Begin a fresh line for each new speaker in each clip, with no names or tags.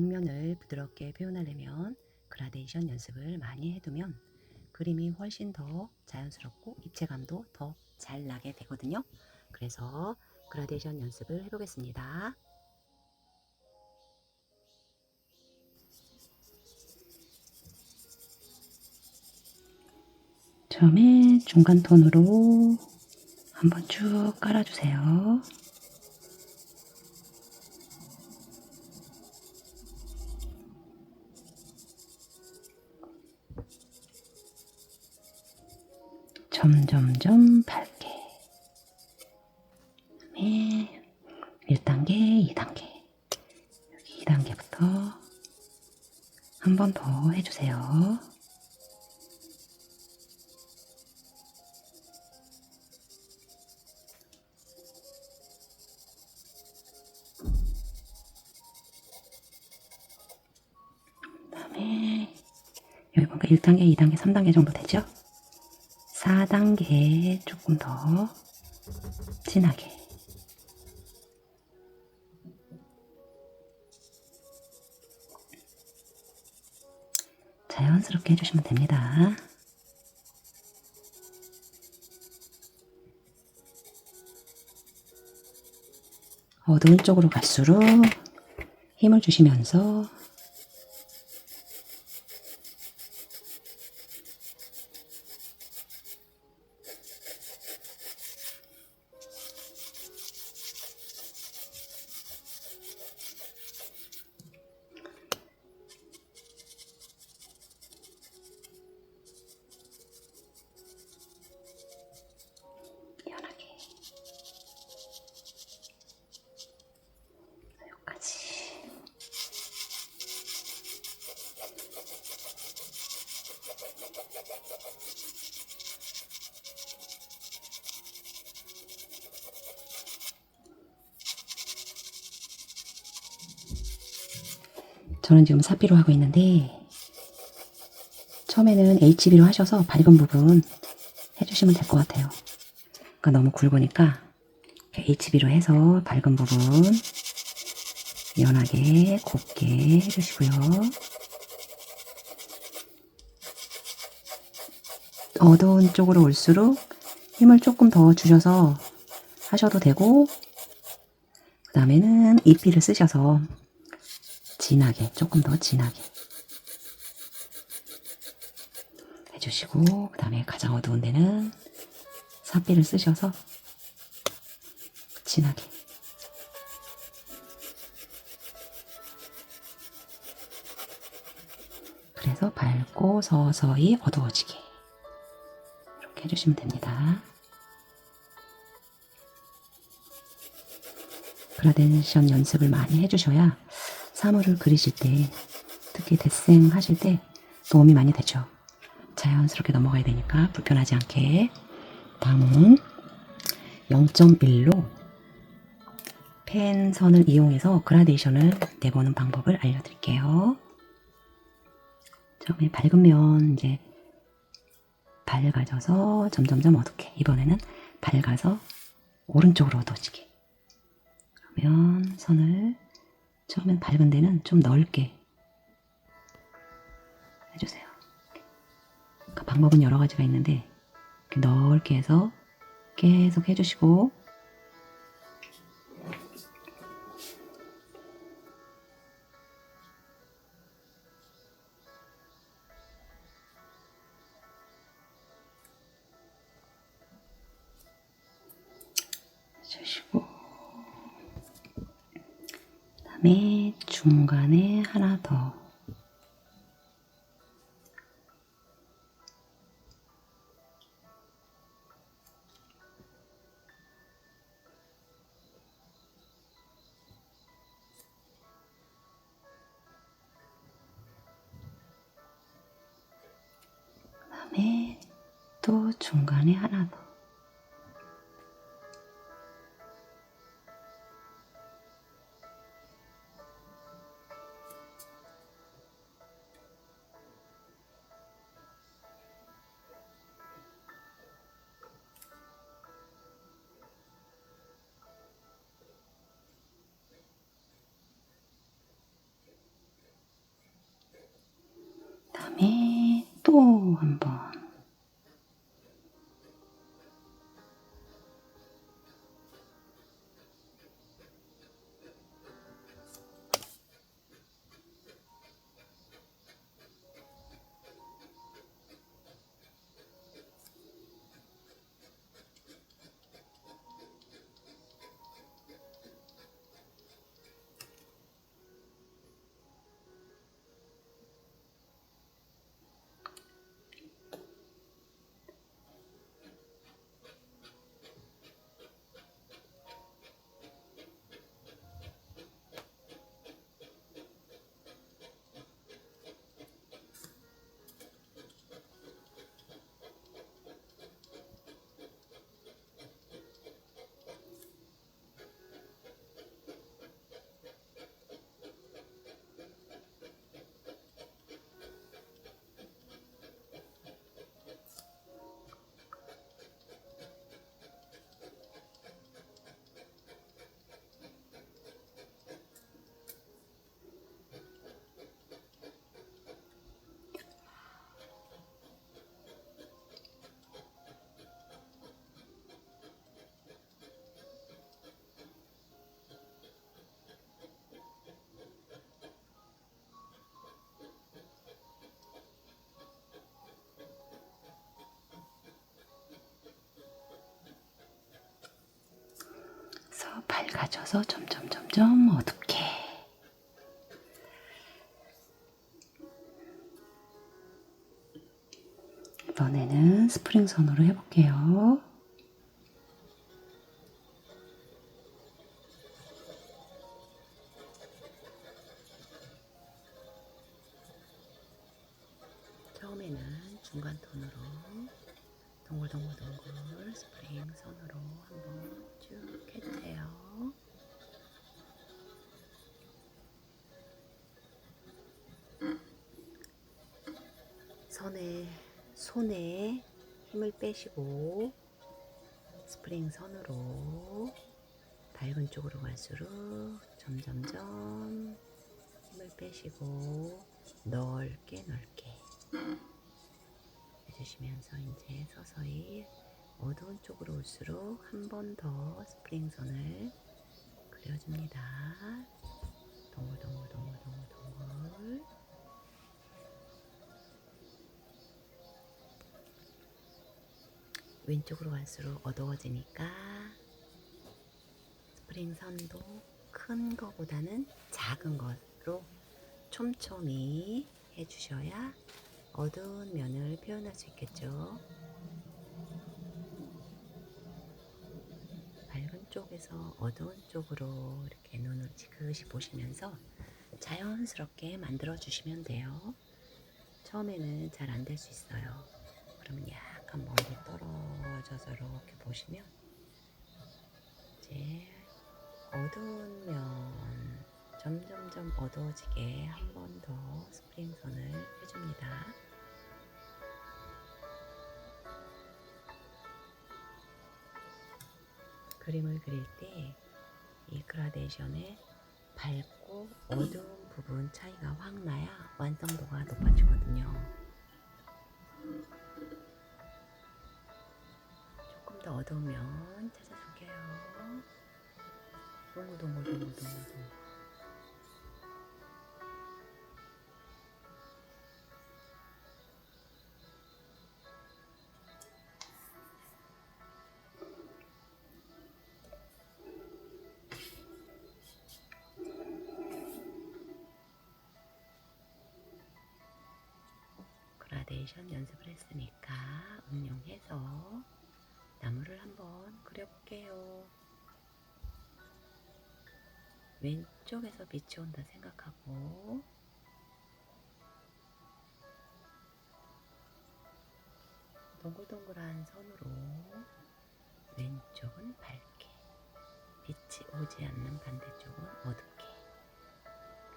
곡면을 부드럽게 표현하려면 그라데이션 연습을 많이 해두면 그림이 훨씬 더 자연스럽고 입체감도 더 잘 나게 되거든요. 그래서 그라데이션 연습을 해보겠습니다. 처음에 중간 톤으로 한번 쭉 깔아주세요. 점점점 밝게. 그다음에 1단계, 2단계. 여기 2단계부터 한 번 더 해주세요. 그다음에 여기 보니까 1단계, 2단계, 3단계 정도 되죠? 4단계 조금 더 진하게 자연스럽게 해주시면 됩니다. 어두운 쪽으로 갈수록 힘을 주시면서 저는 지금 사피로 하고 있는데 처음에는 HB로 하셔서 밝은 부분 해주시면 될 것 같아요. 그러니까 너무 굵으니까 HB로 해서 밝은 부분 연하게 곱게 해주시고요. 어두운 쪽으로 올수록 힘을 조금 더 주셔서 하셔도 되고 그 다음에는 이피를 쓰셔서 진하게 조금 더 진하게 해주시고 그 다음에 가장 어두운 데는 사비를 쓰셔서 진하게 그래서 밝고 서서히 어두워지게 이렇게 해주시면 됩니다. 그라데이션 연습을 많이 해주셔야 사물을 그리실 때 특히 데생 하실 때 도움이 많이 되죠. 자연스럽게 넘어가야 되니까 불편하지 않게 다음은 0.1로 펜 선을 이용해서 그라데이션을 내보는 방법을 알려드릴게요. 처음에 밝으면 이제 밝아져서 점점점 어둡게 이번에는 밝아서 오른쪽으로 어두워지게 그러면 선을 처음엔 밝은 데는 좀 넓게 해주세요. 그러니까 방법은 여러 가지가 있는데 넓게 해서 계속 해주시고 해주시고 그 다음에 중간에 하나 더. 그 다음에 또 중간에 하나 더 한번 밝아져서 점점 점점 어둡게 이번에는 스프링 선으로 해볼게요. 동글동글동글 스프링 선으로 한번 쭉 해주세요. 선에 손에 힘을 빼시고 스프링 선으로 밝은 쪽으로 갈수록 점점점 힘을 빼시고 넓게 넓게 해 주시면서 이제 서서히 어두운 쪽으로 올수록 한 번 더 스프링 선을 그려줍니다. 동글 동글 동글 동글 동글 왼쪽으로 갈수록 어두워지니까 스프링 선도 큰 거보다는 작은 것으로 촘촘히 해주셔야 어두운 면을 표현할 수 있겠죠. 밝은 쪽에서 어두운 쪽으로 이렇게 눈을 지그시 보시면서 자연스럽게 만들어 주시면 돼요. 처음에는 잘 안 될 수 있어요. 그러면 약간 멀리 떨어져서 이렇게 보시면 이제 어두운 면 점점점 어두워지게 한 번 더 스프링 선을 해줍니다. 그림을 그릴 때 이 그라데이션의 밝고 어두운 부분 차이가 확 나야 완성도가 높아지거든요. 조금 더 어두우면 찾아줄게요. 동글동글동글동글 그라데이션 연습을 했으니까 응용해서 나무를 한번 그려볼게요. 왼쪽에서 빛이 온다 생각하고 동글동글한 선으로 왼쪽은 밝게 빛이 오지 않는 반대쪽은 어둡게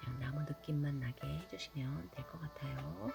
그냥 나무 느낌만 나게 해주시면 될 것 같아요.